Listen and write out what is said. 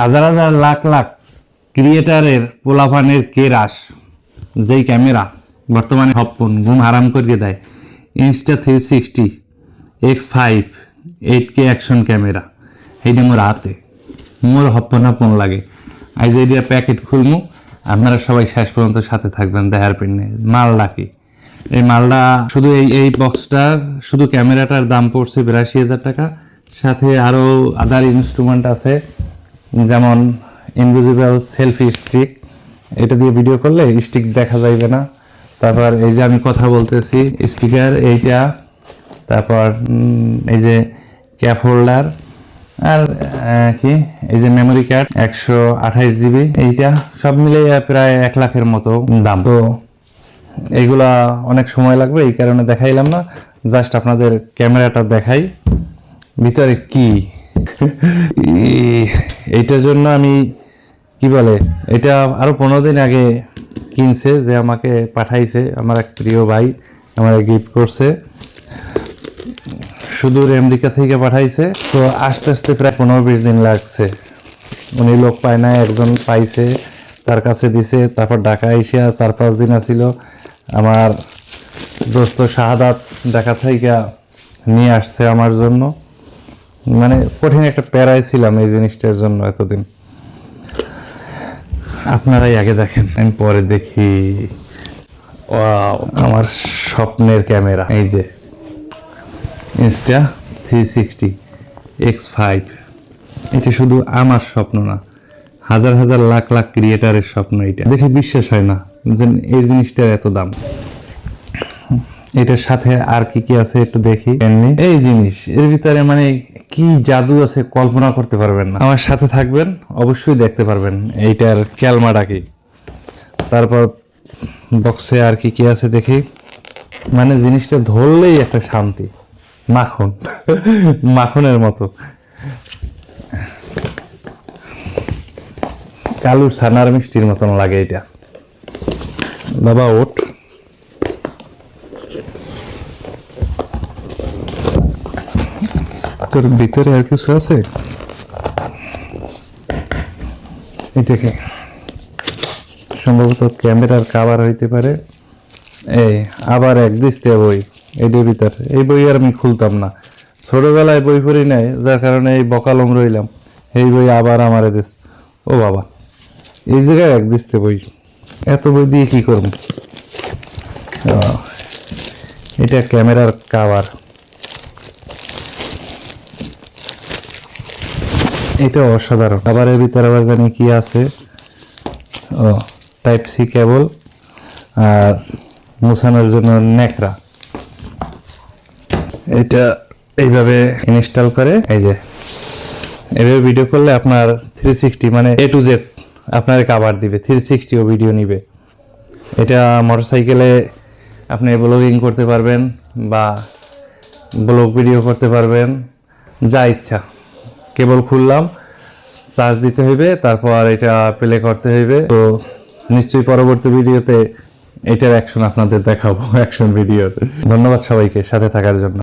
হাজার হাজার লাখ লাখ ক্রিয়েটারের পোলাফানের কেরাস যেই ক্যামেরা বর্তমানে হপ্পন ঘুম হারাম করিয়ে দেয়। Insta three sixty X five eight কে অ্যাকশন ক্যামেরা এইটা মোর হাতে। মোর হপ্পন হপ্পন লাগে। আজ এইটা প্যাকেট খুলমু, আপনারা সবাই শেষ পর্যন্ত সাথে থাকবেন দেহার পিনে মাল ডাকি এই মালটা শুধু এই এই বক্সটার শুধু ক্যামেরাটার দাম পড়ছে বিরাশি হাজার টাকা। সাথে আরও আদার ইনস্ট্রুমেন্ট আছে। যেমন ইনভিজিবল সেলফি স্টিক এটা দিয়ে ভিডিও করলে স্টিক দেখা যাইবে না। তারপর এই যে আমি কথা বলতেছি স্পিকার এইটা, তারপর এই যে ক্যাপ হোল্ডার আর কি, এই যে মেমোরি কার্ড একশো আঠাইশ জিবি এইটা, সব মিলে প্রায় এক লাখের মতো দাম। তো এইগুলা অনেক সময় লাগবে, এই কারণে দেখাইলাম না। জাস্ট আপনাদের ক্যামেরাটা দেখাই। ভিতরে কি? এইটার জন্য আমি, কি বলে, এটা আরও পনেরো দিন আগে কিনছে যে আমাকে পাঠাইছে আমার এক প্রিয় ভাই, আমার গিফট করছে। সুদূর আমেরিকা থেকে পাঠাইছে। তো আস্তে আস্তে প্রায় পনেরো বিশ দিন লাগছে। উনি লোক পায় না একজন পাইছে, তার কাছে দিছে, তারপর ঢাকা এসে চার পাঁচ দিন আসিল আমার দোস্ত শাহাদাত ঢাকা থেকে নিয়ে আসছে আমার জন্য। মানে কঠিন একটা প্যারায় ছিলাম এই জিনিসটার জন্য এতদিন। আপনারাই আগে দেখেন, আমি পরে দেখি। আমার স্বপ্নের ক্যামেরা। এই যে Insta three sixty X five এটা শুধু আমার স্বপ্ন না, হাজার হাজার লাখ লাখ ক্রিয়েটারের স্বপ্ন এটা। দেখে বিশ্বাস হয় না যে এই জিনিসটার এত দাম। এটার সাথে আর কি কি আছে একটু দেখি। এই জিনিস, এর ভিতরে মানে কি জাদু আছে কল্পনা করতে পারবেন না। আমার সাথে থাকবেন, অবশ্যই দেখতে পারবেন এইটার ক্যালমাটা কি তারপর বক্সে আর কি কি আছে দেখি। মানে জিনিসটা ধরলেই একটা শান্তি। মাখন। মাখনের মতো। কালু সানার মিষ্টির মতন লাগে এটা। বাবা ওঠ তোর ভিতরে আর কিছু আছে? এটাকে সম্ভবত ক্যামেরার কাভার হইতে পারে। এই, আবার এক দিস্তে বই এইটার ভিতর। এই বই আর আমি খুলতাম না। ছোটবেলায় বই পড়ি নাই, যার কারণে এই বকালম রইলাম। এই বই আবার আমারে দিস। ও বাবা, এই জায়গায় এক দিস্তে বই। এত বই দিয়ে কি করব? এটা ক্যামেরার কাভার এটা অসাধারণ। আবার এর ভিতরে আবার জানি কি আছে? ও টাইপ সি কেবল আর মুছানোর জন্য ন্যাকড়া। এটা এইভাবে ইনস্টল করে, এই যে। এইভাবে ভিডিও করলে আপনার থ্রি সিক্সটি মানে এ টু জেড আপনার কাভার দিবে থ্রি সিক্সটিও ভিডিও নিবে। এটা মোটরসাইকেলে আপনি ব্লগিং করতে পারবেন বা ব্লগ ভিডিও করতে পারবেন, যা ইচ্ছা। কেবল খুললাম চার্জ দিতে হইবে, তারপর এটা প্লে করতে হইবে। তো নিশ্চয়ই পরবর্তী ভিডিওতে এটার অ্যাকশন আপনাদের দেখাবো অ্যাকশন ভিডিও ধন্যবাদ সবাইকে, সাথে থাকার জন্য।